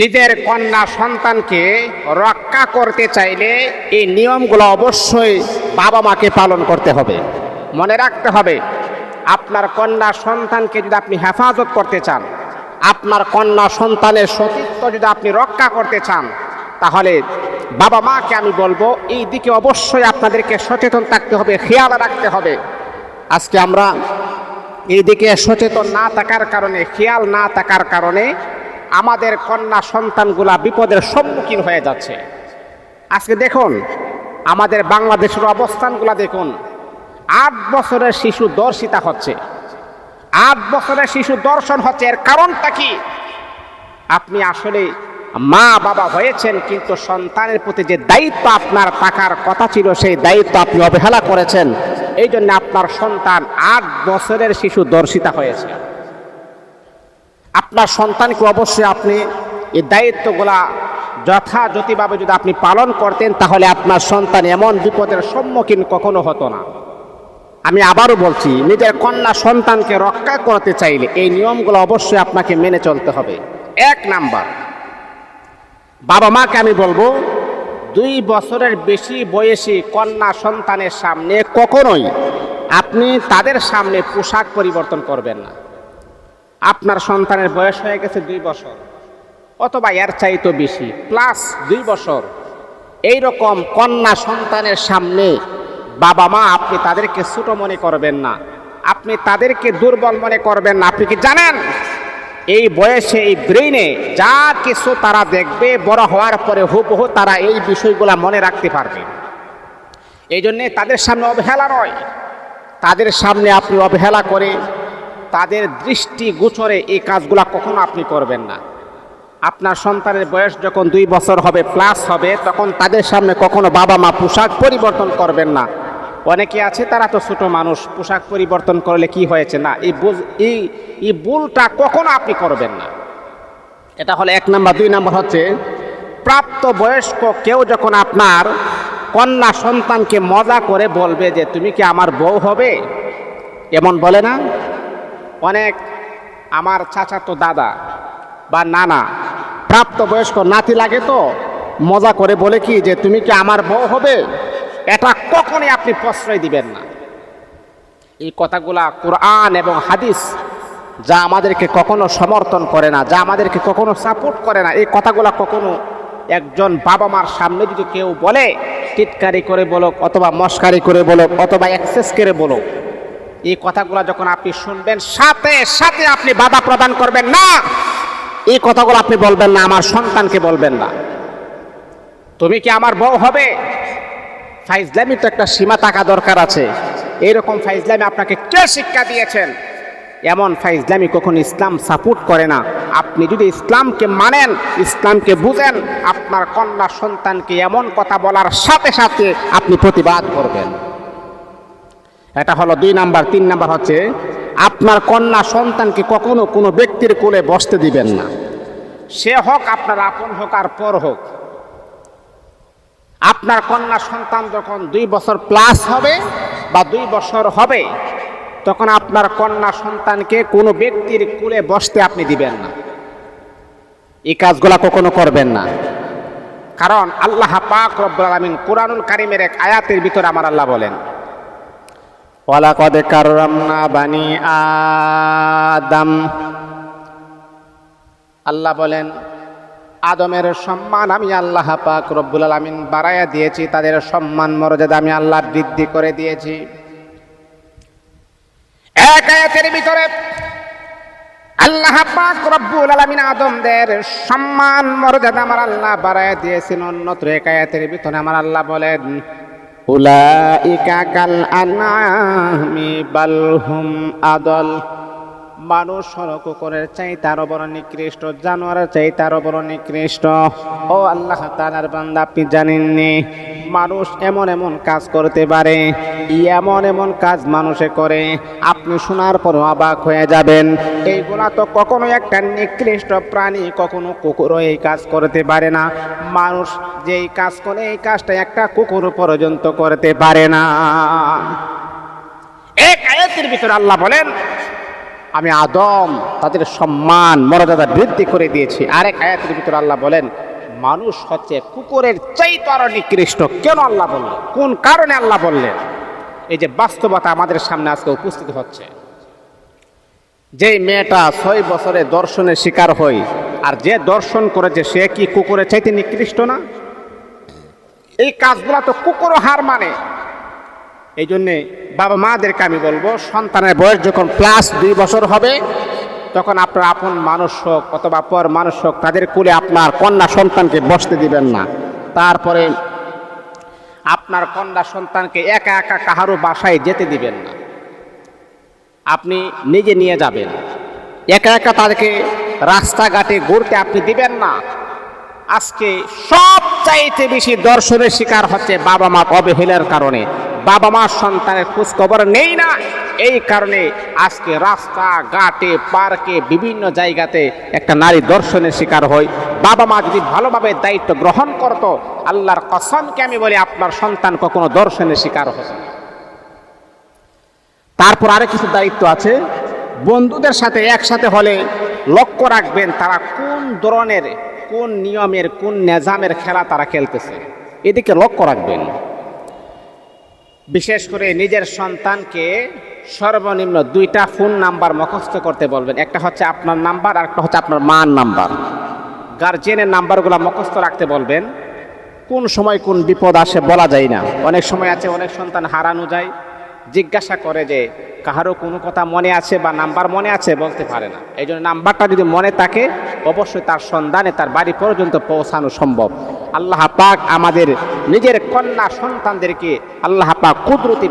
নিজের কন্যা সন্তানকে রক্ষা করতে চাইলে এই নিয়মগুলো অবশ্যই বাবা মাকে পালন করতে হবে। মনে রাখতে হবে, আপনার কন্যা সন্তানকে যদি আপনি হেফাজত করতে চান, আপনার কন্যা সন্তানের সতীত্ব যদি আপনি রক্ষা করতে চান, তাহলে বাবা মাকে আমি বলব, এই দিকে অবশ্যই আপনাদেরকে সচেতন থাকতে হবে, খেয়াল রাখতে হবে। আজকে আমরা এই দিকে সচেতন না থাকার কারণে, খেয়াল না থাকার কারণে আমাদের কন্যা সন্তানগুলা বিপদের সম্মুখীন হয়ে যাচ্ছে। আজকে দেখুন, আমাদের বাংলাদেশের অবস্থানগুলা দেখুন। আট বছরের শিশু দর্শিতা হচ্ছে। আট বছরের শিশু দর্শন হচ্ছে, এর কারণটা কি? আপনি আসলে মা বাবা হয়েছেন, কিন্তু সন্তানের প্রতি যে দায়িত্ব আপনার থাকার কথা ছিল, সেই দায়িত্ব আপনি অবহেলা করেছেন। এই জন্য আপনার সন্তান আট বছরের শিশু দর্শিতা হয়েছে। আপনার সন্তানকে অবশ্যই আপনি এই দায়িত্বগুলা যথাযথভাবে যদি আপনি পালন করতেন, তাহলে আপনার সন্তান এমন বিপদের সম্মুখীন কখনো হতো না। আমি আবারও বলছি, নিজের কন্যা সন্তানকে রক্ষা করতে চাইলে এই নিয়মগুলো অবশ্যই আপনাকে মেনে চলতে হবে। এক নাম্বার, বাবা মাকে আমি বলব, দুই বছরের বেশি বয়সী কন্যা সন্তানের সামনে কখনোই আপনি তাদের সামনে পোশাক পরিবর্তন করবেন না। আপনার সন্তানের বয়স হয়ে গেছে দুই বছর, অথবা এর চাইতো বেশি প্লাস দুই বছর। এই রকম কন্যা সন্তানের সামনে বাবা মা, আপনি তাদেরকে ছোট মনে করবেন না। আপনি তাদেরকে দুর্বল মনে করবেন না। আপনি কি জানেন? এই বয়সে, এই ব্রেইনে যা কিছু তারা দেখবে, বড় হওয়ার পরে হুবহু তারা এই বিষয়গুলো মনে রাখতে পারবে। এই জন্যে তাদের সামনে অবহেলা নয়। তাদের সামনে আপনি অবহেলা করে তাদের দৃষ্টি গোচরে এই কাজগুলা কখনো আপনি করবেন না। আপনার সন্তানের বয়স যখন দুই বছর হবে প্লাস হবে, তখন তাদের সামনে কখনো বাবা মা পোশাক পরিবর্তন করবেন না। অনেকে আছে, তারা তো ছোট মানুষ, পোশাক পরিবর্তন করলে কি হয়েছে না? এই এই এই ভুলটা কখনো আপনি করবেন না। এটা হলো এক নাম্বার। দুই নাম্বার হচ্ছে, প্রাপ্ত বয়স্ক কেউ যখন আপনার কন্যা সন্তানকে মজা করে বলবে যে, তুমি কি আমার বউ হবে? এমন বলে না? অনেক আমার চাচাতো দাদা বা নানা, প্রাপ্তবয়স্ক নাতি লাগে তো, মজা করে বলে কি যে তুমি কি আমার বউ হবে? এটা কখনই আপনি প্রশ্রয় দিবেন না। এই কথাগুলা কোরআন এবং হাদিস যা আমাদেরকে কখনো সমর্থন করে না, যা আমাদেরকে কখনো সাপোর্ট করে না, এই কথাগুলা কখনো একজন বাবা মার সামনে যদি কেউ বলে, টিটকারি করে বলুক অথবা মস্কারি করে বলুক অথবা অ্যাক্সেস করে বলুক এই কথাগুলো যখন আপনি শুনবেন, সাথে সাথে আপনি বাধা প্রদান করবেন না। এই কথাগুলো আপনি বলবেন না, আমার সন্তানকে বলবেন না। তুমি কি আমার বউ হবে? ফাইজলামি তো একটা সীমা থাকা দরকার আছে। এইরকম ফাইজলামি আপনাকে কে শিক্ষা দিয়েছেন? এমন ফাইজলামি কখন ইসলাম সাপোর্ট করে না। আপনি যদি ইসলামকে মানেন, ইসলামকে বুঝেন, আপনার কন্যা সন্তানকে এমন কথা বলার সাথে সাথে আপনি প্রতিবাদ করবেন। এটা হলো দুই নাম্বার, তিন নাম্বার হচ্ছে, আপনার কন্যা সন্তানকে কখনো কোনো ব্যক্তির কোলে বসতে দিবেন না। সে হোক আপনার আপন হোক আর পর হোক, আপনার কন্যা সন্তান যখন দুই বছর প্লাস হবে বা দুই বছর হবে, তখন আপনার কন্যা সন্তানকে কোনো ব্যক্তির কোলে বসতে আপনি দিবেন না। এই কাজগুলা কখনো করবেন না। কারণ আল্লাহ পাক রব্বুল আলামিন কোরআনুল কারিমের এক আয়াতের ভিতরে আমার আল্লাহ বলেন কাররামনা বানি আদম। আল্লাহ বলেন, আদমের সম্মান আমি আল্লাহ পাক রব্বুল আলামিন বাড়াইয়া দিয়েছি, তাদের সম্মান, মর্যাদা আমি আল্লাহ বৃদ্ধি করে দিয়েছি। ভিতরে আল্লাহ পাক রব্বুল আলামিন আদমদের সম্মান, মর্যাদা আমার আল্লাহ বাড়াইয়া দিয়েছেন। অন্যত্র এক আয়াতের ভিতরে আমার আল্লাহ বলেন উলাইকা কাল আনামি বালহুম আদল মানুষ হলো কুকুরের চাই তারও বড় নিকৃষ্ট, জানোয়ারের চাই তারও বড় নিকৃষ্ট। ও আল্লাহ তালার বান্দা, আপনি জানেননি, মানুষ এমন এমন কাজ করতে পারে, এমন এমন কাজ মানুষে করে, আপনি শোনার পর অবাক হয়ে যাবেন। এইগুলা তো কখনো একটা নিকৃষ্ট প্রাণী কখনো কুকুরও এই কাজ করতে পারে না। মানুষ যেই কাজ করে, এই কাজটা একটা কুকুর পর্যন্ত করতে পারে না। এক আয়াতের ভিতরে আল্লাহ বলেন আমি আদম, তাদের সম্মান, মর্যাদা বৃদ্ধি করে দিয়েছি। আরেক আয়াতের ভিতরে আল্লাহ বলেন, মানুষ হচ্ছে কুকুরের চাইতে আরও নিকৃষ্ট। কেন আল্লাহ বললেন? কোন কারণে আল্লাহ বললেন? এই যে বাস্তবতা আমাদের সামনে আজকে উপস্থিত হচ্ছে। যে মেয়েটা ছয় বছরে দর্শনের শিকার হয় আর যে দর্শন করেছে, সে কি কুকুরের চাইতে নিকৃষ্ট না? এই কাজগুলো তো কুকুরও হার মানে। এই জন্যে বাবা মাদেরকে আমি বলব, সন্তানের বয়স যখন প্লাস দুই বছর হবে, তখন আপনার আপন মানুষ হোক অথবা পর মানুষ হোক, তাদের কুলে আপনার কন্যা সন্তানকে বসতে দিবেন না। তারপরে আপনার কন্যা সন্তানকে একা একা কাহারও বাসায় যেতে দিবেন না। আপনি নিজে নিয়ে যাবেন। একা একা তাদেরকে রাস্তাঘাটে ঘুরতে আপনি দিবেন না। আজকে সব চাইতে বেশি দর্শনের শিকার হচ্ছে বাবা মা অবহেলার কারণে। বাবা মা সন্তানের খোঁজখবর নেই না। এই কারণে আজকে রাস্তা ঘাটে পার্কে, বিভিন্ন জায়গাতে একটা নারী দর্শনের শিকার হয়। বাবা মা যদি ভালোভাবে দায়িত্ব গ্রহণ করতো, আল্লাহর কসমকে আমি বলি আপনার সন্তান কখনো দর্শনের শিকার হতো তারপর আরও কিছু দায়িত্ব আছে। বন্ধুদের সাথে একসাথে হলে লক্ষ্য রাখবেন তারা কোন ধরনের কোন নিয়মের, কোন নেজামের খেলা তারা খেলতেছে? এদিকে লক্ষ্য রাখবেন। বিশেষ করে নিজের সন্তানকে সর্বনিম্ন দুইটা ফোন নাম্বার মুখস্থ করতে বলবেন। একটা হচ্ছে আপনার নাম্বার আর একটা হচ্ছে আপনার মার নাম্বার। গার্জিয়ানের নাম্বারগুলো মুখস্থ রাখতে বলবেন। কোন সময় কোন বিপদ আসে বলা যায় না। অনেক সময় আছে, অনেক সন্তান হারানো যায়। জিজ্ঞাসা করে যে, কাহারও কোনো কথা মনে আছে বা নাম্বার মনে আছে? বলতে পারে না। এই জন্য নাম্বারটা যদি মনে থাকে, অবশ্যই তার সন্ধানে তার বাড়ি পর্যন্ত পৌঁছানো সম্ভব। আল্লাহ পাক আমাদের নিজের কন্যা সন্তানদেরকে আল্লাহ পাক কুদরতি